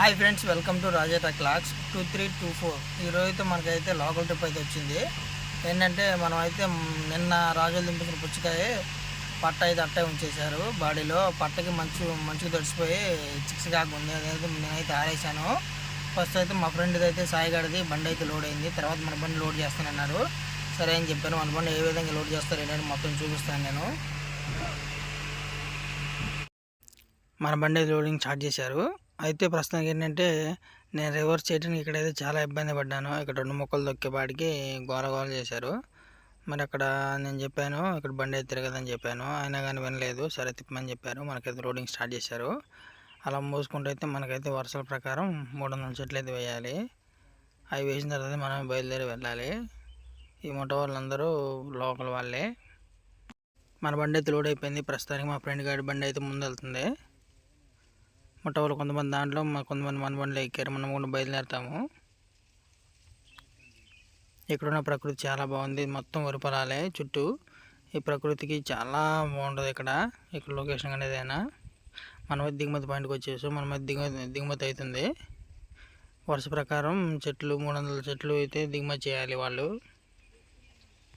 Hi friends welcome to రాజేట clocks two three two four ఈరోజు అయితే మనకైతే లోకల్ ట్రిప్ అయితే వచ్చింది. ఏంటంటే మనం అయితే నిన్న రాజులు దింపించిన పుచ్చకాయ పట్ట అయితే అట్టే ఉంచేశారు. బాడీలో పట్టకి మంచు మంచిగా తడిసిపోయి చిక్స్ కాక ఉంది అదైతే నేనైతే ఆరేసాను ఫస్ట్ అయితే మా ఫ్రెండ్ది అయితే సాయిగాడిది బండి అయితే లోడ్ అయింది. తర్వాత మన బండి లోడ్ చేస్తానన్నారు సరే అని చెప్పాను. మన బండి ఏ విధంగా లోడ్ చేస్తారు ఏంటంటే మొత్తం చూపిస్తాను నేను. మన బండి లోడింగ్ స్టార్ట్ చేశారు. అయితే ప్రస్తుతానికి ఏంటంటే నేను రివర్స్ చేయడానికి ఇక్కడైతే చాలా ఇబ్బంది పడ్డాను. ఇక్కడ రెండు మొక్కలు దొక్కేపాటికి గోల గోల చేశారు. మరి అక్కడ నేను చెప్పాను ఇక్కడ బండి అయితే తిరగదని చెప్పాను. అయినా కానీ వినలేదు సరే తిప్పమని చెప్పారు. మనకైతే లోడింగ్ స్టార్ట్ చేశారు. అలా మోసుకుంటూ అయితే మనకైతే వరుసల ప్రకారం మూడు వందల చెట్లు అయితే వేయాలి. అవి వేసిన తర్వాత మనం బయలుదేరి వెళ్ళాలి. ఈ ముఠ వాళ్ళందరూ లోకల్ వాళ్ళే. మన బండి అయితే లోడ్ అయిపోయింది. ప్రస్తుతానికి మా ఫ్రెండ్ గారి బండి అయితే ముందు వెళ్తుంది. ముఠ కొంతమంది దాంట్లో మా కొంతమంది మన బండ్లు ఎక్కారు మనం కూడా బయలుదేరుతాము. ఇక్కడున్న ప్రకృతి చాలా బాగుంది మొత్తం వరిపొలాలే చుట్టూ. ఈ ప్రకృతికి చాలా బాగుంటుంది ఇక్కడ ఇక్కడ లొకేషన్ అనేది అయినా. మనం దిగుమతి పాయింట్కి వచ్చేసి మన దిగుమతి దిగుమతి అవుతుంది. వరుస ప్రకారం చెట్లు మూడు వందల చెట్లు అయితే దిగుమతి చేయాలి వాళ్ళు.